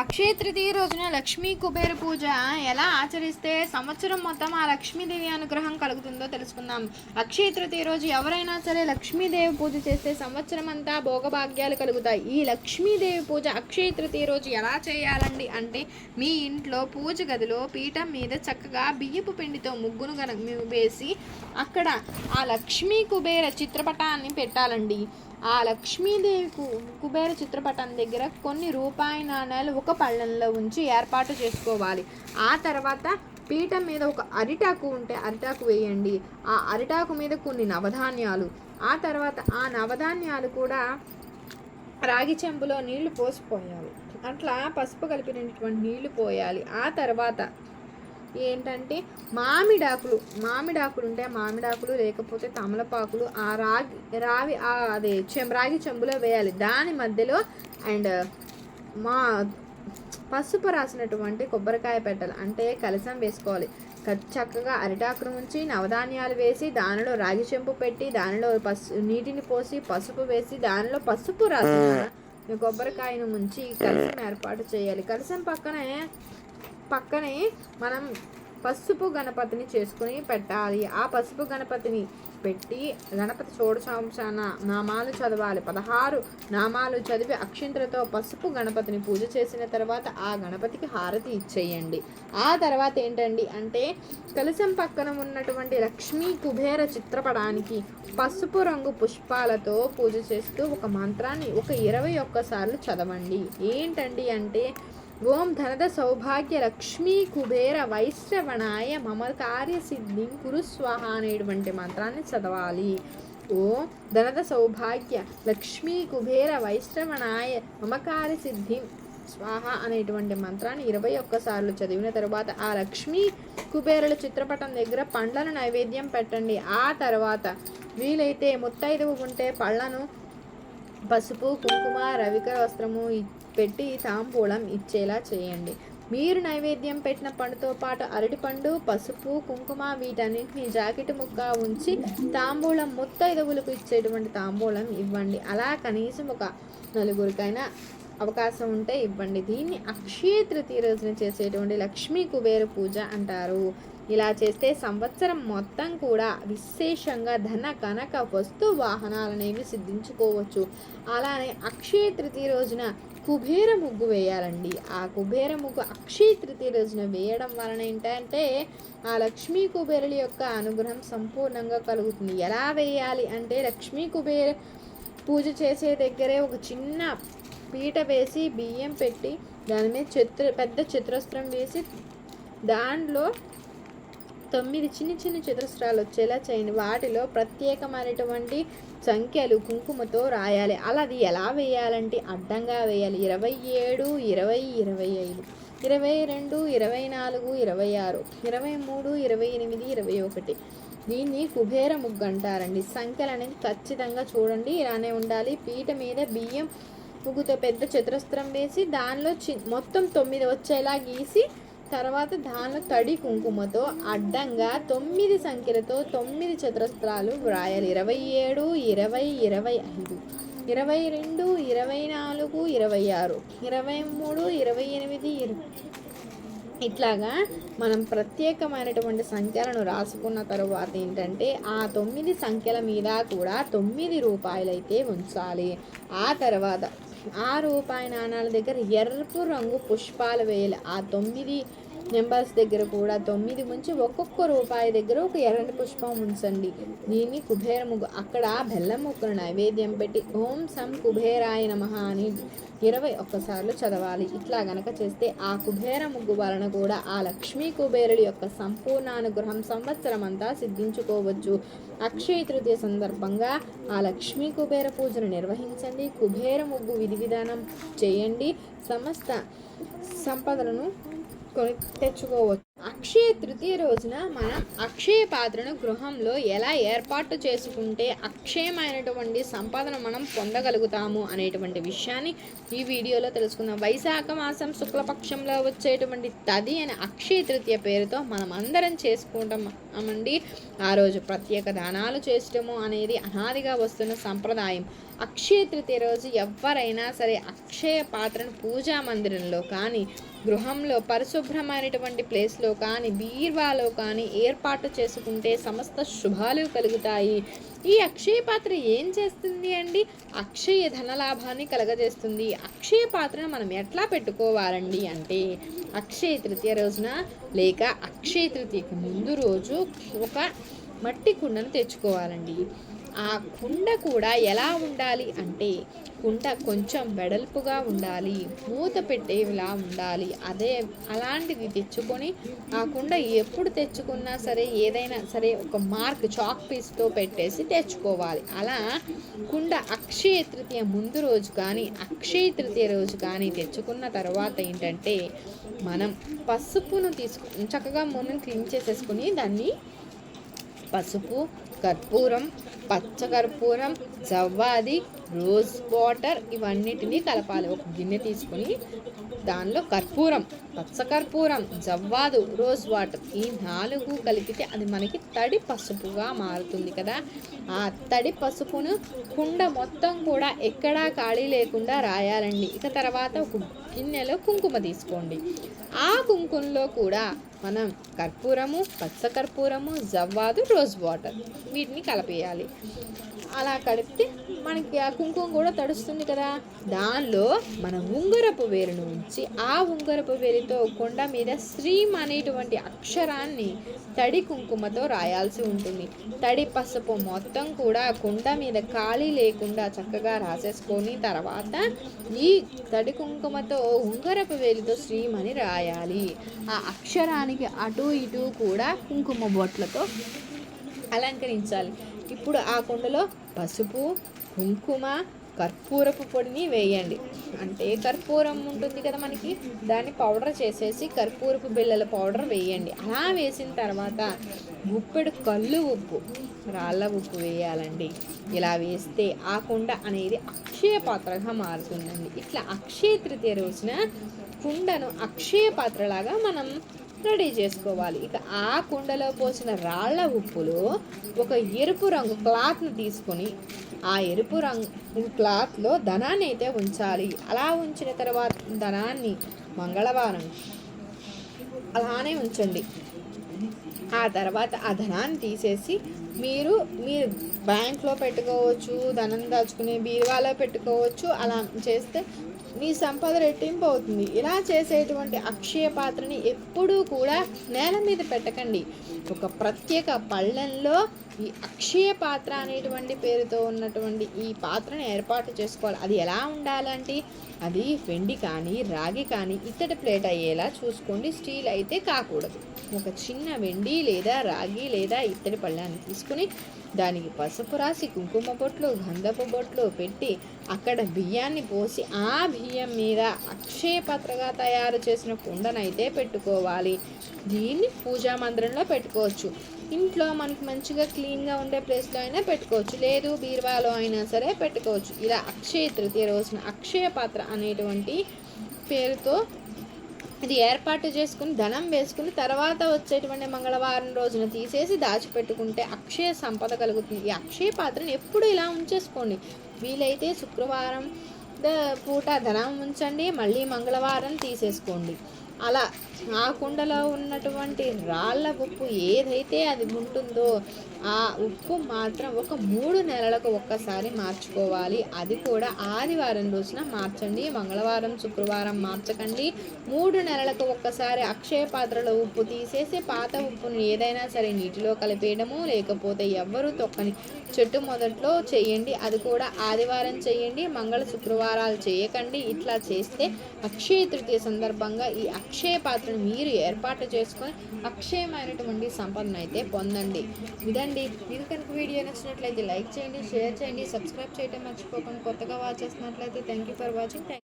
అక్షయ తృతీయ రోజున లక్ష్మీ కుబేర పూజ ఎలా ఆచరిస్తే సంవత్సరం మొత్తం ఆ లక్ష్మీదేవి అనుగ్రహం కలుగుతుందో తెలుసుకుందాం. అక్షయ తృతీయ రోజు ఎవరైనా సరే లక్ష్మీదేవి పూజ చేస్తే సంవత్సరం అంతా భోగభాగ్యాలు కలుగుతాయి. ఈ లక్ష్మీదేవి పూజ అక్షయ తృతీయ రోజు ఎలా చేయాలండి అంటే మీ ఇంట్లో పూజ గదిలో పీఠం మీద చక్కగా బియ్యపు పిండితో ముగ్గును గన వేసి అక్కడ ఆ లక్ష్మీ కుబేర చిత్రపటాన్ని పెట్టాలండి. ఆ లక్ష్మీదేవి కుబేర చిత్రపటం దగ్గర కొన్ని రూపాయి నాణ్యాలు ఒక పళ్ళెంలో ఉంచి ఏర్పాటు చేసుకోవాలి. ఆ తర్వాత పీఠం మీద ఒక అరిటాకు ఉంటే అరిటాకు వేయండి. ఆ అరిటాకు మీద కొన్ని నవధాన్యాలు. ఆ తర్వాత ఆ నవధాన్యాలు కూడా రాగి చెంబులో నీళ్ళు పోసిపోయాలి. అట్లా పసుపు కలిపినటువంటి నీళ్ళు పోయాలి. ఆ తర్వాత ఏంటంటే మామిడాకులు మామిడాకులు ఉంటే మామిడాకులు లేకపోతే తమలపాకులు ఆ రాగి రావి ఆ అదే చెం రాగి చెంబులో వేయాలి. దాని మధ్యలో అండ్ మా పసుపు రాసినటువంటి కొబ్బరికాయ పెట్టాలి. అంటే కలసం వేసుకోవాలి. చక్కగా అరిటాకును ఉంచి నవధాన్యాలు వేసి దానిలో రాగి చెంపు పెట్టి దానిలో పసు నీటిని పోసి పసుపు వేసి దానిలో పసుపు రాసిన కొబ్బరికాయను ముంచి కలసం ఏర్పాటు చేయాలి. కలసం పక్కనే పక్కనే మనం పసుపు గణపతిని చేసుకుని పెట్టాలి. ఆ పసుపు గణపతిని పెట్టి గణపతి షోడశాంశాన నామాలు చదవాలి. పదహారు నామాలు చదివి అక్షింతలతో పసుపు గణపతిని పూజ చేసిన తర్వాత ఆ గణపతికి హారతి ఇచ్చేయండి. ఆ తర్వాత ఏంటండి అంటే కలశం పక్కన ఉన్నటువంటి లక్ష్మీ కుబేర చిత్రపటానికి పసుపు రంగు పుష్పాలతో పూజ చేస్తూ ఒక మంత్రాన్ని ఒక ఇరవై ఒక్కసార్లు చదవండి. ఏంటండి అంటే ఓం ధనద సౌభాగ్య లక్ష్మీ కుబేర వైశ్రవణాయ మమ కార్యసిద్ధిం కురు స్వాహ అనేటువంటి మంత్రాన్ని చదవాలి ఓం ధనద సౌభాగ్య లక్ష్మీ కుబేర వైశ్రవణాయ మమ కార్యసిద్ధిం స్వాహ అనేటువంటి మంత్రాన్ని ఇరవై ఒక్కసార్లు చదివిన తర్వాత ఆ లక్ష్మీ కుబేరుల చిత్రపటం దగ్గర పండ్లను నైవేద్యం పెట్టండి. ఆ తర్వాత వీలైతే ముత్తైదువు ఉంటే పళ్ళను పసుపు కుంకుమ రవిక వస్త్రము ఇ- పెట్టి తాంబూలం ఇచ్చేలా చేయండి. మీరు నైవేద్యం పెట్టిన పండుతో పాటు అరటిపండు పసుపు కుంకుమ వీటన్నింటినీ జాకెట్ ముక్క ఉంచి తాంబూలం ముత్తైదవులకు ఇచ్చేటువంటి తాంబూలం ఇవ్వండి. అలా కనీసం ఒక నలుగురికైనా అవకాశం ఉంటే ఇవ్వండి. దీన్ని అక్షయ తృతీయ రోజున చేసేటువంటి లక్ష్మీ కుబేర పూజ అంటారు. ఇలా చేస్తే సంవత్సరం మొత్తం కూడా విశేషంగా ధన కనక వస్తు వాహనాలనేవి సిద్ధించుకోవచ్చు. అలానే అక్షయ తృతీయ రోజున కుబేర ముగ్గు వేయాలండి. ఆ కుబేర ముగ్గు అక్షయ తృతీయ రోజున వేయడం వలన ఏంటంటే ఆ లక్ష్మీ కుబేరుల యొక్క అనుగ్రహం సంపూర్ణంగా కలుగుతుంది. ఎలా వేయాలి అంటే లక్ష్మీ కుబేర పూజ చేసే దగ్గరే ఒక చిన్న పీట వేసి బియ్యం పెట్టి దాని మీద చిత్ర పెద్ద చిత్రస్త్రం వేసి దాంట్లో తొమ్మిది చిన్న చిన్న చతురస్రాలు వచ్చేలా చేయండి వాటిలో ప్రత్యేకమైనటువంటి సంఖ్యలు కుంకుమతో రాయాలి. అలా అది ఎలా వేయాలంటే అడ్డంగా వేయాలి. ఇరవై ఏడు ఇరవై ఇరవై ఐదు ఇరవై రెండు ఇరవై నాలుగు ఇరవై ఆరు ఇరవై మూడు ఇరవై ఎనిమిది ఇరవై ఒకటి. దీన్ని కుబేర ముగ్గు అంటారండి. సంఖ్యలు అనేది ఖచ్చితంగా చూడండి ఇలానే ఉండాలి. పీట మీద బియ్యం ముగ్గుతో పెద్ద చతురస్త్రం వేసి దానిలో చి మొత్తం తొమ్మిది వచ్చేలా గీసి తర్వాత దానిలో తడి కుంకుమతో అడ్డంగా తొమ్మిది సంఖ్యలతో తొమ్మిది చతురస్రాలు వ్రాయాలి. ఇరవై ఏడు ఇరవై ఇరవై ఐదు ఇరవై రెండు ఇరవై నాలుగు ఇరవై ఆరు ఇరవై మూడు ఇరవై ఎనిమిది ఇరవై ఇట్లాగా మనం ప్రత్యేకమైనటువంటి సంఖ్యలను రాసుకున్న తరువాత ఏంటంటే ఆ తొమ్మిది సంఖ్యల మీద కూడా తొమ్మిది రూపాయలైతే ఉంచాలి. ఆ తర్వాత ఆ రూపాయి నాణాల దగ్గర ఎరుపు రంగు పుష్పాలు వేయాలి ఆ తొమ్మిది నెంబర్స్ దగ్గర కూడా తొమ్మిది ఉంచి ఒక్కొక్క రూపాయి దగ్గర ఒక ఎర్రటి పుష్పం ఉంచండి. దీన్ని కుబేర ముగ్గు అక్కడ బెల్లం ముక్కను నైవేద్యం పెట్టి ఓం సం కుబేరాయ నమ అని ఇరవై ఒక్కసార్లు చదవాలి. ఇట్లా గనక చేస్తే ఆ కుబేర ముగ్గు వలన కూడా ఆ లక్ష్మీ కుబేరుడి యొక్క సంపూర్ణ అనుగ్రహం సంవత్సరం అంతా సిద్ధించుకోవచ్చు. అక్షయ తృతీయ సందర్భంగా ఆ లక్ష్మీ కుబేర పూజను నిర్వహించండి. కుబేర ముగ్గు విధి విధానం చేయండి. సమస్త సంపదలను కొని తెచ్చుకోవచ్చు. అక్షయ తృతీయ రోజున మనం అక్షయ పాత్రను గృహంలో ఎలా ఏర్పాటు చేసుకుంటే అక్షయమైనటువంటి సంపాదన మనం పొందగలుగుతాము అనేటువంటి విషయాన్ని ఈ వీడియోలో తెలుసుకుందాం. వైశాఖ మాసం శుక్లపక్షంలో వచ్చేటువంటి తది అనే అక్షయ తృతీయ పేరుతో మనం అందరం చేసుకుంటామండి. ఆ రోజు ప్రత్యేక దానాలు చేయటము అనేది అనాదిగా వస్తున్న సంప్రదాయం. అక్షయ తృతీయ రోజు ఎవరైనా సరే అక్షయ పాత్రను పూజా మందిరంలో కానీ గృహంలో పరిశుభ్రమైనటువంటి ప్లేస్లో కానీ బీర్వాలో కానీ ఏర్పాటు చేసుకుంటే సమస్త శుభాలు కలుగుతాయి. ఈ అక్షయ పాత్ర ఏం చేస్తుంది అండి? అక్షయ ధనలాభాన్ని కలగజేస్తుంది. అక్షయ పాత్రను మనం ఎట్లా పెట్టుకోవాలండి అంటే అక్షయ తృతీయ రోజున లేక అక్షయ తృతీయకు ముందు రోజు ఒక మట్టి కుండను తెచ్చుకోవాలండి. ఆ కుండ కూడా ఎలా ఉండాలి అంటే కుండ కొంచెం వెడల్పుగా ఉండాలి మూత పెట్టేలా ఉండాలి. అదే అలాంటిది తెచ్చుకొని ఆ కుండ ఎప్పుడు తెచ్చుకున్నా సరే ఏదైనా సరే ఒక మార్క్ చాక్ పీస్తో పెట్టేసి తెచ్చుకోవాలి. అలా కుండ అక్షయ తృతీయ ముందు రోజు కానీ అక్షయ తృతీయ రోజు కానీ తెచ్చుకున్న తర్వాత ఏంటంటే మనం పసుపును తీసుకు చక్కగా మనం క్లీన్ చేసేసుకుని దాన్ని పసుపు కర్పూరం పచ్చకర్పూరం జవ్వాది రోజ్ వాటర్ ఇవన్నిటిని కలపాలి. ఒక గిన్నె తీసుకొని దానిలో కర్పూరం పచ్చకర్పూరం జవ్వాదు రోజ్ వాటర్ ఈ నాలుగు కలిపితే అది మనకి తడి పసుపుగా మారుతుంది కదా. ఆ తడి పసుపును కుండ మొత్తం కూడా ఎక్కడా ఖాళీ లేకుండా రాయాలండి. ఇక తర్వాత ఒక గిన్నెలో కుంకుమ తీసుకోండి. ఆ కుంకుమలో కూడా మనం కర్పూరము పచ్చకర్పూరము జవ్వాదు రోజ్ వాటర్ వీటిని కలిపేయాలి. అలా కలిపితే మనకి ఆ కుంకుమ కూడా తడుస్తుంది కదా. దానిలో మన ఉంగరపు వేరును ఉంచి ఆ ఉంగరపు వేరుతో కొండ మీద శ్రీం అనేటువంటి అక్షరాన్ని తడి కుంకుమతో రాయాల్సి ఉంటుంది. తడి పసుపు మొత్తం కూడా కొండ మీద ఖాళీ లేకుండా చక్కగా రాసేసుకొని తర్వాత ఈ తడి కుంకుమతో ఉంగరపు వేలితో శ్రీం అని రాయాలి. ఆ అక్షరాన్ని దానికి అటు ఇటు కూడా కుంకుమ బొట్లతో అలంకరించాలి. ఇప్పుడు ఆ కుండలో పసుపు కుంకుమ కర్పూరపు పొడిని వేయండి. అంటే కర్పూరం ఉంటుంది కదా మనకి దాన్ని పౌడర్ చేసేసి కర్పూరపు బిళ్ళల పౌడర్ వేయండి. అలా వేసిన తర్వాత గుప్పెడు కళ్ళు ఉప్పు రాళ్ళ ఉప్పు వేయాలండి. ఇలా వేస్తే ఆ కుండ అనేది అక్షయ పాత్రగా మారుతుందండి. ఇట్లా అక్షయ తృతీయ రోజున కుండను అక్షయ పాత్రలాగా మనం రెడీ చేసుకోవాలి. ఇక ఆ కుండలో పోసిన రాళ్ళ ఉప్పులో ఒక ఎరుపు రంగు క్లాత్ను తీసుకొని ఆ ఎరుపు రంగు క్లాత్లో ధనాన్ని అయితే ఉంచాలి. అలా ఉంచిన తర్వాత ధనాన్ని మంగళవారం అలానే ఉంచండి. ఆ తర్వాత ఆ ధనాన్ని తీసేసి మీరు మీరు బ్యాంక్లో పెట్టుకోవచ్చు ధనం దాచుకునే బీరువాలో పెట్టుకోవచ్చు అలా చేస్తే మీ సంపద రెట్టింపు అవుతుంది. ఇలా చేసేటువంటి అక్షయ పాత్రని ఎప్పుడూ కూడా నేల మీద పెట్టకండి. ఒక ప్రత్యేక పళ్ళెంలో ఈ అక్షయ పాత్ర అనేటువంటి పేరుతో ఉన్నటువంటి ఈ పాత్రను ఏర్పాటు చేసుకోవాలి. అది ఎలా ఉండాలంటే అది వెండి కానీ రాగి కానీ ఇత్తడి ప్లేట్ అయ్యేలా చూసుకోండి. స్టీల్ అయితే కాకూడదు. ఒక చిన్న వెండి లేదా రాగి లేదా ఇత్తడి పళ్ళాన్ని తీసుకుని దానికి పసుపు రాసి కుంకుమ బొట్లు గంధపు బొట్లు పెట్టి అక్కడ బియ్యాన్ని పోసి ఆ బియ్యం మీద అక్షయ పాత్రగా తయారు చేసిన కుండనైతే పెట్టుకోవాలి. దీన్ని పూజా మందిరంలో పెట్టుకోవచ్చు. ఇంట్లో మనకు మంచిగా క్లీన్గా ఉండే ప్లేస్లో అయినా పెట్టుకోవచ్చు. లేదు బీరువాలో అయినా సరే పెట్టుకోవచ్చు. ఇలా అక్షయ తృతీయ రోజున అక్షయ పాత్ర అనేటువంటి పేరుతో ఇది ఏర్పాటు చేసుకుని ధనం వేసుకుని తర్వాత వచ్చేటువంటి మంగళవారం రోజున తీసేసి దాచిపెట్టుకుంటే అక్షయ సంపద కలుగుతుంది. ఈ అక్షయ పాత్రను ఎప్పుడు ఇలా ఉంచేసుకోండి. వీలైతే శుక్రవారం పూట ధనం ఉంచండి మళ్ళీ మంగళవారం తీసేసుకోండి. అలా ఆ కుండలో ఉన్నటువంటి రాళ్ళ ఉప్పు ఏదైతే అది ఉంటుందో ఆ ఉప్పు మాత్రం ఒక మూడు నెలలకు ఒక్కసారి మార్చుకోవాలి. అది కూడా ఆదివారం రోజున మార్చండి. మంగళవారం శుక్రవారం మార్చకండి. మూడు నెలలకు ఒక్కసారి అక్షయ పాత్రలో ఉప్పు తీసేసి పాత ఉప్పును ఏదైనా సరే నీటిలో కలిపేయడము లేకపోతే ఎవ్వరు తొక్కని చెట్టు మొదట్లో చేయండి. అది కూడా ఆదివారం చేయండి. మంగళ శుక్రవారాలు చేయకండి. ఇట్లా చేస్తే అక్షయ తృతీయ సందర్భంగా ఈ అక్షయ పాత్రను మీరు ఏర్పాటు చేసుకొని అక్షయమైనటువంటి సంపదను అయితే పొందండి. ఇదండి. మీకు కనుక వీడియో నచ్చినట్లయితే లైక్ చేయండి షేర్ చేయండి సబ్స్క్రైబ్ చేయడం మర్చిపోకండి కొత్తగా వాచ్ చేసినట్లయితే థ్యాంక్ యూ ఫర్ వాచింగ్